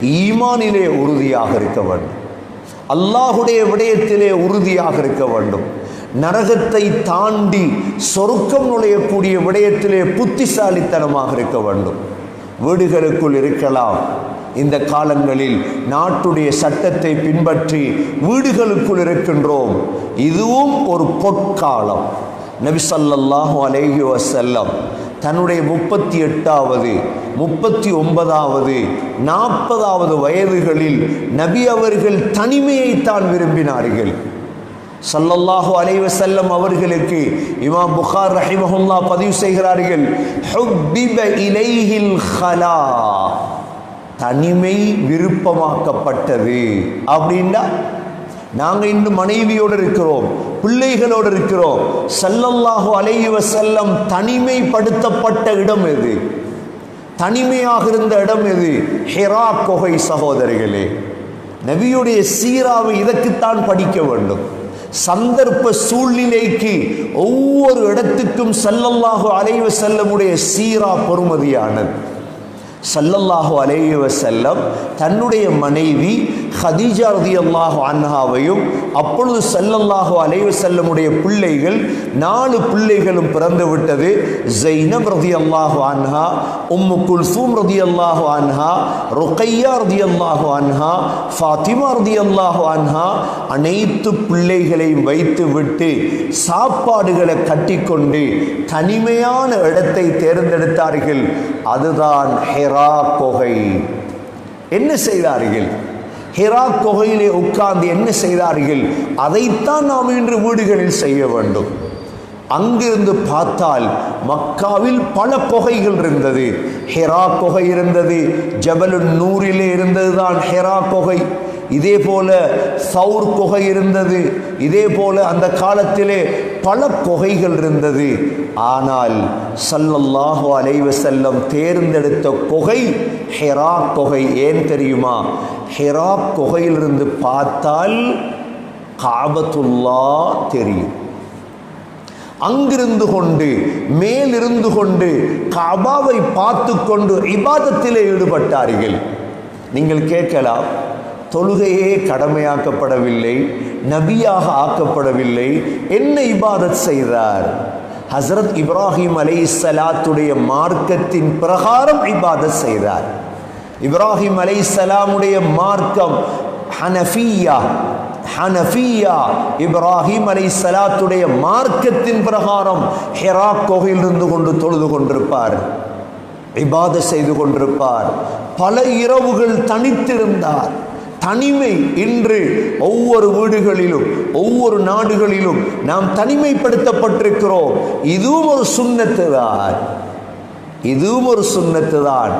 ஈமானிலே உறுதியாக இருக்க வேண்டும். அல்லாஹுடைய விடயத்திலே உறுதியாக இருக்க வேண்டும். நரகத்தை தாண்டி சொருக்கம் நுழையக்கூடிய விடயத்திலே புத்திசாலித்தனமாக இருக்க வேண்டும். வீடுகளுக்குள் இருக்கலாம். இந்த காலங்களில் நாட்டுடைய சட்டத்தை பின்பற்றி வீடுகளுக்குள் இருக்கின்றோம். இதுவும் ஒரு பொற்காலம். நபிசல்லாஹு அலேஹி வசல்லம் தன்னுடைய முப்பத்தி எட்டாவது முப்பத்தி ஒன்பதாவது நாற்பதாவது வயதுகளில் நபி அவர்கள் தனிமையைத்தான் விரும்பினார்கள். சல்லல்லாஹு அலைவ செல்லம் அவர்களுக்கு இமாம் புகார் ரஹிமஹுல்லா பதிவு செய்கிறார்கள். ஹலா தனிமை விருப்பமாக்கப்பட்டது அப்படின்னா நாங்கள் இன்று மனைவியோடு இருக்கிறோம் பிள்ளைகளோடு இருக்கிறோம். சல்லல்லாஹு அலையுவ செல்லம் தனிமைப்படுத்தப்பட்ட இடம் எது? தனிமையாக இருந்த இடம் எது? ஹெரா கொகை சகோதரிகளே நபியுடைய சீராவை இதற்குத்தான் படிக்க வேண்டும். சந்தர்ப்ப சூழ்நிலைக்கு ஒவ்வொரு இடத்துக்கும் சல்லல்லாஹு அலைவ செல்லமுடைய சீரா பொறுமதியானது. சல்லல்லாஹு அலைவ செல்லம் தன்னுடைய மனைவி ஹதீஜா ரதியல்லாஹு அன்ஹாவையும் அப்பொழுது சல்லல்லாஹு அலைஹி செல்லமுடைய பிள்ளைகள் நாலு பிள்ளைகளும் பிறந்து விட்டது. ஜெய்னப் ரதி அல்லாஹு அன்ஹா உம்மு குல்சூம் ரதியல்லாஹு அன்ஹா ருக்கையா ரதியல்லாஹு அன்ஹா ஃபாத்திமா ரதியல்லாஹு அன்ஹா அனைத்து பிள்ளைகளையும் வைத்து விட்டு சாப்பாடுகளை கட்டிக்கொண்டு தனிமையான இடத்தை தேர்ந்தெடுத்தார்கள். அதுதான் ஹெரா கொகை. என்ன செய்தார்கள்? ஹெரா கொகையிலே உட்கார்ந்து என்ன செய்தார்கள்? அதைத்தான் நாம் இன்று வீடுகளில் செய்ய வேண்டும். அங்கிருந்து பார்த்தால் மக்காவில் பல கொகைகள் இருந்தது. ஹெரா கொகை இருந்தது. ஜபலு நூறிலே இருந்தது தான் ஹெரா கொகை இதே போல சவுர் கொகை இருந்தது. இதே போல அந்த காலத்திலே பல கொகைகள் இருந்தது. ஆனால் சல்லல்லாஹு அலைவ செல்லம் தேர்ந்தெடுத்த கொகை ஹெரா கொகை ஏன் தெரியுமா? ஹெரா கொகையிலிருந்து பார்த்தால் காபத்துல்லா தெரியும். அங்கிருந்து கொண்டு மேலிருந்து கொண்டு கபாவை பார்த்து கொண்டு இபாதத்திலே ஈடுபட்டார்கள். நீங்கள் கேட்கலாம் தொழுகையே கடமையாக்கப்படவில்லை நபியாக ஆக்கப்படவில்லை என்ன இபாதத் செய்தார்? ஹசரத் இப்ராஹிம் அலை சலாத்துடைய மார்க்கத்தின் பிரகாரம் இபாதத் செய்தார். இப்ராஹிம் அலை சலாமுடைய மார்க்கம் ஹனஃபியா ஹனஃபியா இப்ராஹிம் அலை சலாத்துடைய மார்க்கத்தின் பிரகாரம் ஹெரா கோகையில் இருந்து கொண்டு தொழுது கொண்டிருப்பார் இபாத செய்து கொண்டிருப்பார். பல இரவுகள் தனித்திருந்தார். தனிமை இன்று ஒவ்வொரு வீடுகளிலும் ஒவ்வொரு நாடுகளிலும் நாம் தனிமைப்படுத்தப்பட்டிருக்கிறோம். இதுவும் ஒரு சுண்ணத்து தான் இதுவும் ஒரு சுண்ணத்து தான்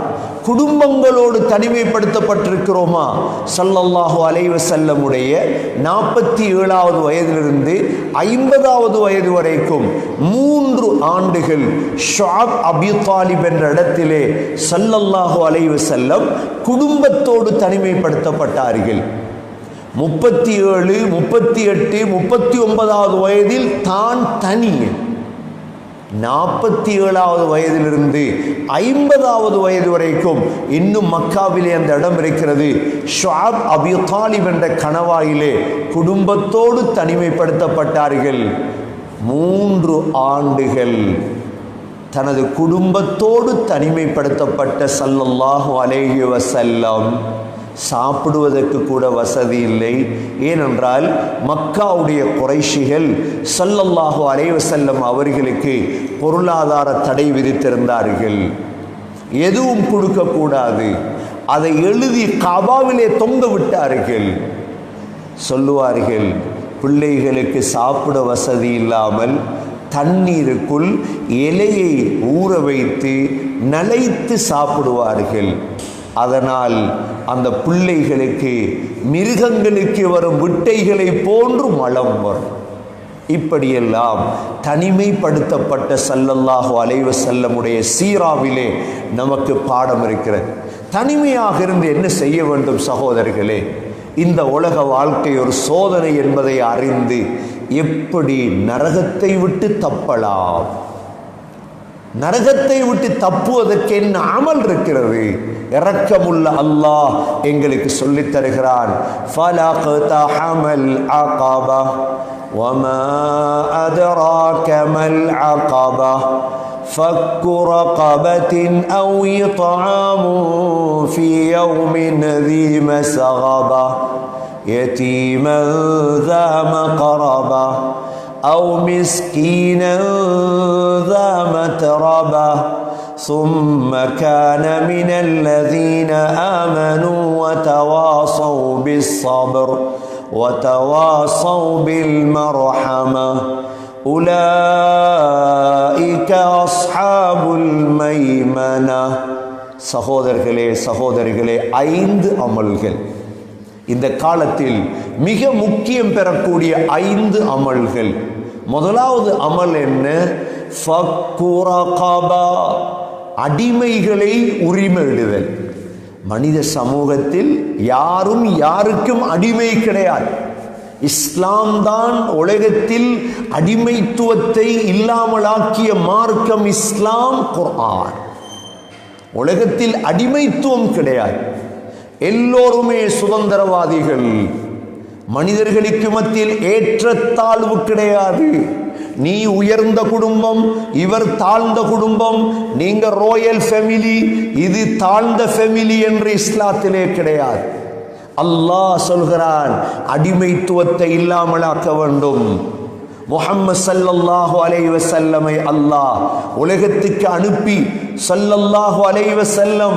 குடும்பங்களோடு தனிமைப்படுத்தப்பட்டிருக்கிறோமா? சல்லல்லாஹு அலைவ செல்லமுடைய நாற்பத்தி ஏழாவது வயதிலிருந்து ஐம்பதாவது வயது வரைக்கும் மூன்று ஆண்டுகள் ஷாப் அபி தாலிப் என்ற இடத்திலே சல்லல்லாஹு அலைவ செல்லம் குடும்பத்தோடு தனிமைப்படுத்தப்பட்டார்கள். முப்பத்தி ஏழு முப்பத்தி எட்டு முப்பத்தி ஒன்பதாவது வயதில் தான் தனியே நாற்பத்தி ஏழாவது வயதிலிருந்து ஐம்பதாவது வயது வரைக்கும் இன்னும் மக்காவிலே அந்த இடம் இருக்கிறது. ஷாப் அபி தாலிப் என்ற கணவாயிலே குடும்பத்தோடு தனிமைப்படுத்தப்பட்டார்கள். மூன்று ஆண்டுகள் தனது குடும்பத்தோடு தனிமைப்படுத்தப்பட்ட சல்லல்லாஹு அலேஹி வசல்லம் சாப்பிடுவதற்கு கூட வசதி இல்லை. ஏனென்றால் மக்காவுடைய குறைஷிகள் சல்லல்லாஹு அலைவசல்லம் அவர்களுக்கு பொருளாதார தடை விதித்திருந்தார்கள். எதுவும் கொடுக்கக்கூடாது அதை எழுதி கபாவிலே தொங்க விட்டார்கள். சொல்லுவார்கள் பிள்ளைகளுக்கு சாப்பிட வசதி இல்லாமல் தண்ணீருக்குள் இலையை ஊற வைத்து நனைத்து சாப்பிடுவார்கள். அதனால் அந்த பிள்ளைகளுக்கு மிருகங்களுக்கு வரும் விட்டைகளை போன்று மலம் வரும். இப்படியெல்லாம் தனிமைப்படுத்தப்பட்ட சல்லல்லாஹு அலைவ செல்லமுடைய சீராவிலே நமக்கு பாடம் இருக்கிறது. தனிமையாக இருந்து என்ன செய்ய வேண்டும் சகோதரர்களே? இந்த உலக வாழ்க்கை ஒரு சோதனை என்பதை அறிந்து எப்படி நரகத்தை விட்டு தப்பலாம்? நரகத்தை விட்டு தப்புவதற்கு என்ன அமல் இருக்கிறது இரக்கமுள்ள அல்லாஹ் எங்களுக்கு சொல்லித் தருகிறான் ஃபலக்தஹமல் அகபா وما أدراك ما العقبة فك رقبة أو إطعام في يوم ذي مسغبة يتيما ذا مقربة أو مسكينا ذا متربة ثم كان من الذين آمنوا وتواصوا بالصبر وتواصوا بالمرحمة أولئك أصحاب الميمنة சகோதரர்களே சகோதரிகளே ஐந்து அமல்கள் இந்த காலத்தில் மிக முக்கியம் பெறக்கூடிய ஐந்து அமல்கள். முதலாவது அமல் என்ன? அடிமைகளை உரிமையிடுதல். மனித சமூகத்தில் யாரும் யாருக்கும் அடிமை கிடையாது. இஸ்லாம் தான் உலகத்தில் அடிமைத்துவத்தை இல்லாமலாக்கிய மார்க்கம் இஸ்லாம் குர்ஆன். உலகத்தில் அடிமைத்துவம் கிடையாது. எல்லோருமே சுதந்திரவாதிகள். மனிதர்களுக்கு மத்தியில் ஏற்றத்தாழ்வு கிடையாது. நீ உயர்ந்த குடும்பம் இவர் தாழ்ந்த குடும்பம் நீங்க ரோயல் ஃபேமிலி இது தாழ்ந்த ஃபேமிலி என்று இஸ்லாத்திலே கிடையாது. அல்லாஹ் சொல்கிறான் அடிமைத்துவத்தை இல்லாமலாக்க வேண்டும். முகம்மது சல்லல்லாஹு அலைவ செல்லமை அல்லாஹ் உலகத்துக்கு அனுப்பி சல்லல்லாஹு அலைவ செல்லம்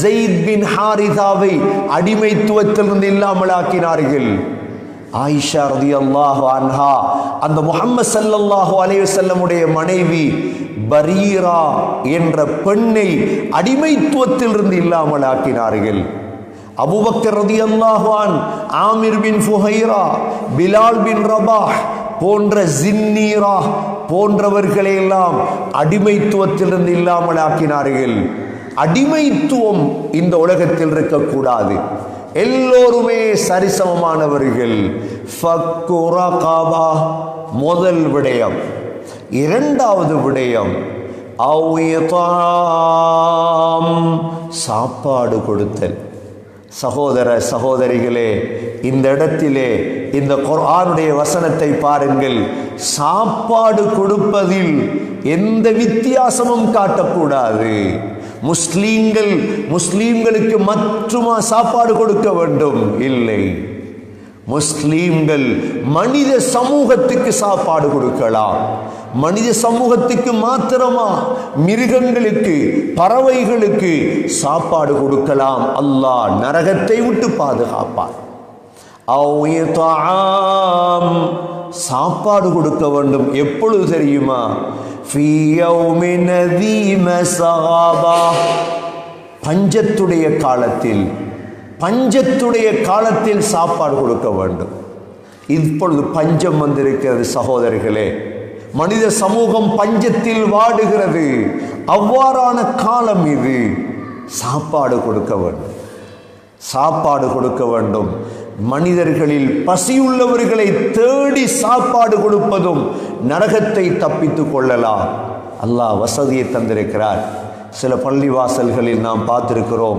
ஜெயித் பின் ஹாரிதாவை அடிமைத்துவத்திலிருந்து இல்லாமலாக்கினார்கள். ஆயிஷா ரதியல்லாஹு அன்ஹா அந்த முகம்மது சல்லல்லாஹு அலைவ செல்லமுடைய மனைவி பரீரா என்ற பெண்ணை அடிமைத்துவத்திலிருந்து இல்லாமலாக்கினார்கள். அபூபக்கர் ரதி an Amir bin Fuhayra Bilal bin Rabah போன்ற ஜின்னீரா போன்றவர்களை எல்லாம் அடிமைத்துவத்திலிருந்து இல்லாமல் ஆக்கினார்கள். அடிமைத்துவம் இந்த உலகத்தில் இருக்கக்கூடாது. எல்லோருமே சரிசமமானவர்கள். ஃபக்கு முதல் விடயம். இரண்டாவது விடயம் சாப்பாடு கொடுத்தல். சகோதர சகோதரிகளே இந்த இடத்திலே இந்த குர்ஆனுடைய வசனத்தை பாருங்கள். சாப்பாடு கொடுப்பதில் எந்த வித்தியாசமும் காட்டக்கூடாது. முஸ்லீம்கள் முஸ்லீம்களுக்கு மட்டுமா சாப்பாடு கொடுக்க வேண்டும்? இல்லை. முஸ்லீம்கள் மனித சமூகத்துக்கு சாப்பாடு கொடுக்கலாம். மனித சமூகத்துக்கு மாத்திரமா மிருகங்களுக்கு பறவைகளுக்கு சாப்பாடு கொடுக்கலாம். அல்லாஹ் நரகத்தை விட்டு பாதுகாப்பார். சாப்பாடு கொடுக்க வேண்டும். எப்பொழுது தெரியுமா? பஞ்சத்துடைய காலத்தில் பஞ்சத்துடைய காலத்தில் சாப்பாடு கொடுக்க வேண்டும். இப்பொழுது பஞ்சம் வந்திருக்கிறது சகோதரர்களே. மனித சமூகம் பஞ்சத்தில் வாடுகிறது. அவ்வாறான காலம் இது. சாப்பாடு கொடுக்க வேண்டும். சாப்பாடு கொடுக்க வேண்டும். மனிதர்களில் பசியுள்ளவர்களை தேடி சாப்பாடு கொடுப்பதும் நரகத்தை தப்பித்துக் கொள்ளலாம். அல்லாஹ் வசதியை தந்திருக்கிறார். சில பள்ளிவாசல்களில் நாம் பார்த்திருக்கிறோம்.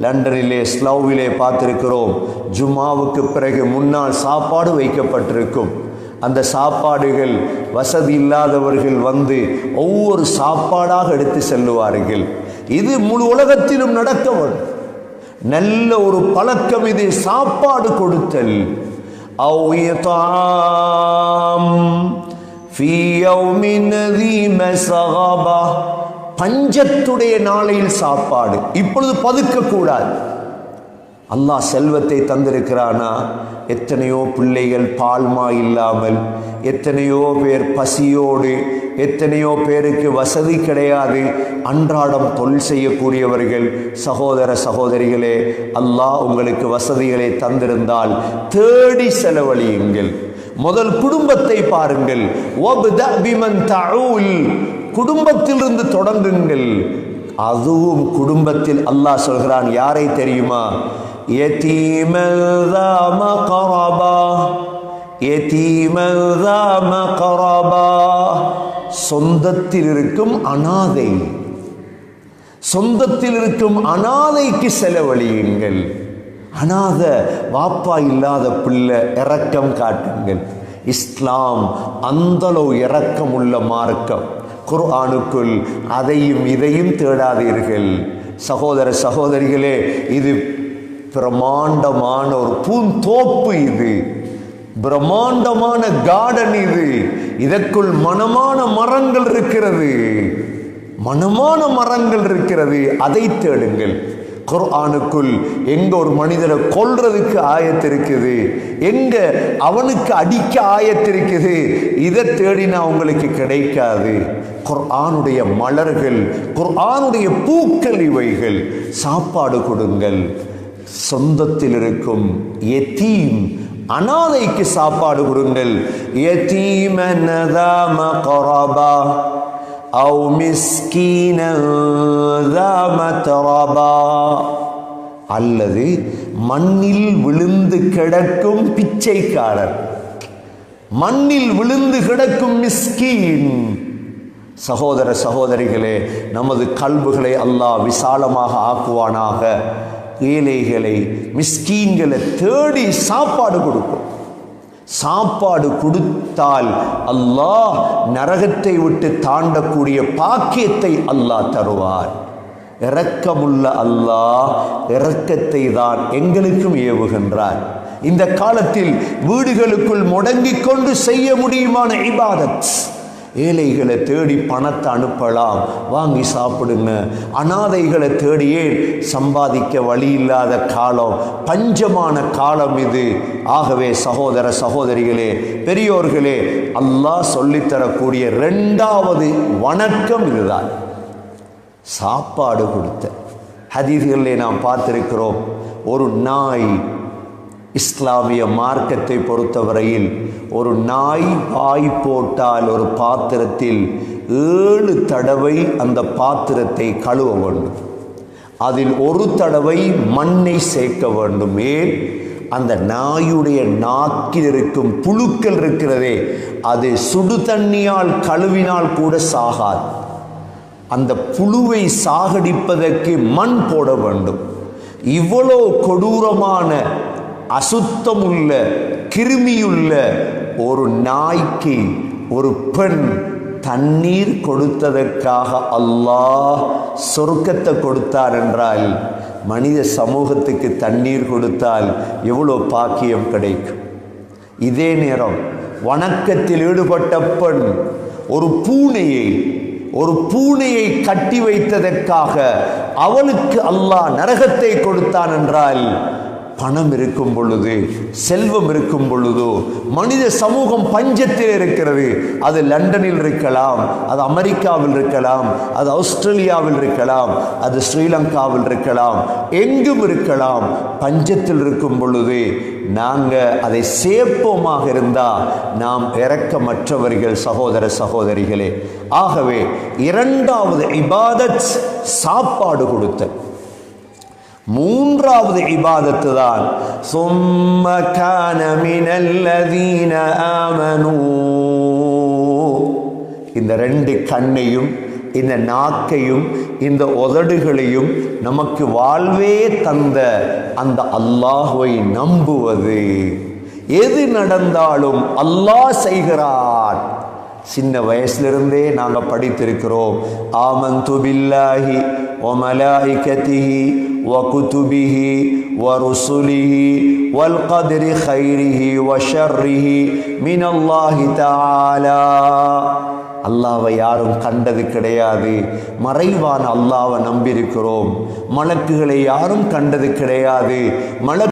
லண்டனிலே ஸ்லவ்விலே பார்த்திருக்கிறோம். ஜுமாவுக்கு பிறகு முன்னால் சாப்பாடு வைக்கப்பட்டிருக்கும். அந்த சாப்பாடுகள் வசதி இல்லாதவர்கள் வந்து ஒவ்வொரு சாப்பாடாக எடுத்து செல்லுவார்கள். இது முழு உலகத்திலும் நடக்க நல்ல ஒரு பழக்கம் இது சாப்பாடு கொடுத்தல். பஞ்சத்துடைய நாளையில் சாப்பாடு. இப்பொழுது பதுக்க கூடாது அல்லாஹ் செல்வத்தை தந்திருக்கிறானா? எத்தனையோ பிள்ளைகள் பால்மா இல்லாமல் எத்தனையோ பேர் பசியோடு எத்தனையோ பேருக்கு வசதி கிடையாது அன்றாடம் தொழில் செய்யக்கூடியவர்கள் சகோதர சகோதரிகளே அல்லாஹ் உங்களுக்கு வசதிகளை தந்திருந்தால் தேடி செலவழியுங்கள். முதல் குடும்பத்தை பாருங்கள். குடும்பத்திலிருந்து தொடங்குங்கள். அதுவும் குடும்பத்தில் அல்லாஹ் சொல்கிறான் யாரை தெரியுமா? يَتِيمًا ذَا مَقْرَبَةٍ يَتِيمًا ذَا مَقْرَبَةٍ சொந்தத்தில் இருக்கும் அனாதை சொந்தத்தில் இருக்கும் அனாதைக்கு செலவழியுங்கள் அனாத வாப்பா இல்லாத பிள்ளை இரக்கம் காட்டுங்கள் இஸ்லாம் அந்தளவு இரக்கம் உள்ள மார்க்கம் குர்ஆனுக்குள் அதையும் இதையும் தேடாதீர்கள் சகோதர சகோதரிகளே இது பிரமாண்டமான ஒரு பூந்தோப்பு இது. பிரம்மாண்டமான கார்டன் இது. இதற்குள் மனமான மரங்கள் இருக்கிறது. மனமான மரங்கள் இருக்கிறது. அதை தேடுங்கள். குர்ஆனுக்குள் எங்க ஒரு மனிதனை கொல்றதுக்கு ஆயத்திருக்குது எங்க அவனுக்கு அடிக்க ஆயத்திருக்குது இதை தேடினா உங்களுக்கு கிடைக்காது. குர்ஆனுடைய மலர்கள் குர்ஆனுடைய பூக்கள் இவைகள். சாப்பாடு கொடுங்கள். சொந்தத்தில் இருக்கும் எத்தீம் அனாதைக்கு சாப்பாடு கொடுங்கள். அல்லது மண்ணில் விழுந்து கிடக்கும் பிச்சைக்காரர் மண்ணில் விழுந்து கிடக்கும் மிஸ்கீன். சகோதர சகோதரிகளே நமது கல்புகளை அல்லாஹ் விசாலமாக ஆக்குவானாக. ஏழைகளை மிஸ்கீன்களை தேடி சாப்பாடு கொடுக்கும். சாப்பாடு கொடுத்தால் அல்லாஹ் நரகத்தை விட்டு தாண்டக்கூடிய பாக்கியத்தை அல்லாஹ் தருவார். இரக்கமுள்ள அல்லாஹ் இரக்கத்தை தான் எங்களுக்கும் ஏவுகின்றார். இந்த காலத்தில் வீடுகளுக்குள் முடங்கிக் கொண்டு செய்ய முடியுமான இபாதத். ஏழைகளை தேடி பணத்தை அனுப்பலாம். வாங்கி சாப்பிடுங்க. அனாதைகளை தேடியே சம்பாதிக்க வழி இல்லாத காலம்? பஞ்சமான காலம் இது. ஆகவே சகோதர சகோதரிகளே பெரியோர்களே அல்லாஹ் சொல்லித்தரக்கூடிய ரெண்டாவது வணக்கம் இதுதான். சாப்பாடு கொடுத்த ஹதீஸ்களிலே நாம் பார்த்திருக்கிறோம். ஒரு நாய் இஸ்லாமிய மார்க்கத்தை பொறுத்தவரையில் ஒரு நாய் வாய் போட்டால் ஒரு பாத்திரத்தில் ஏழு தடவை அந்த பாத்திரத்தை கழுவ வேண்டும். அதில் ஒரு தடவை மண்ணை சேர்க்க வேண்டும் ஏன் அந்த நாயுடைய நாக்கில் இருக்கும் புழுக்கள் இருக்கிறதே அது சுடு தண்ணியால் கழுவினால் கூட சாகாது. அந்த புழுவை சாகடிப்பதற்கு மண் போட வேண்டும். இவ்வளோ கொடூரமான அசுத்தமுள்ள கிருமியுள்ள ஒரு நாய்க்கு ஒரு பெண் தண்ணீர் கொடுத்ததற்காக அல்லாஹ் சொர்க்கத்தை கொடுத்தார் என்றால் மனித சமூகத்துக்கு தண்ணீர் கொடுத்தால் எவ்வளோ பாக்கியம் கிடைக்கும்? இதே நேரம் வணக்கத்தில் ஈடுபட்ட பெண் ஒரு பூனையை ஒரு பூனையை கட்டி வைத்ததற்காக அவளுக்கு அல்லாஹ் நரகத்தை கொடுத்தான் என்றால் பணம் இருக்கும் பொழுது செல்வம் இருக்கும் பொழுதோ மனித சமூகம் பஞ்சத்தில் இருக்கிறது. அது லண்டனில் இருக்கலாம் அது அமெரிக்காவில் இருக்கலாம் அது ஆஸ்திரேலியாவில் இருக்கலாம் அது ஸ்ரீலங்காவில் இருக்கலாம் எங்கும் இருக்கலாம். பஞ்சத்தில் இருக்கும் பொழுது நாங்கள் அதை சேர்ப்போமாக இருந்தால் நாம் இறக்கமற்றவர்கள் சகோதர சகோதரிகளே. ஆகவே இரண்டாவது இபாதத் சாப்பாடு கொடுத்த மூன்றாவது இபாதத்து தான் சும்ம கான ஆமனூ இந்த ரெண்டு கண்ணையும் இந்த நாக்கையும் இந்த உதடுகளையும் நமக்கு வாழ்வே தந்த அந்த அல்லாஹுவை நம்புவது. எது நடந்தாலும் அல்லாஹ் செய்கிறான். சின்ன வயசுலிருந்தே நாங்கள் படித்திருக்கிறோம் ஆமந்து பில்லாஹி وملائكته وكتبه ورسله والقدر خيره وشره من الله تعالى அல்லாவை யாரும் கண்டது கிடையாது மறைவான அல்லாவை நம்பியிருக்கிறோம் மலக்குகளை யாரும் கண்டது கிடையாது மலக்கு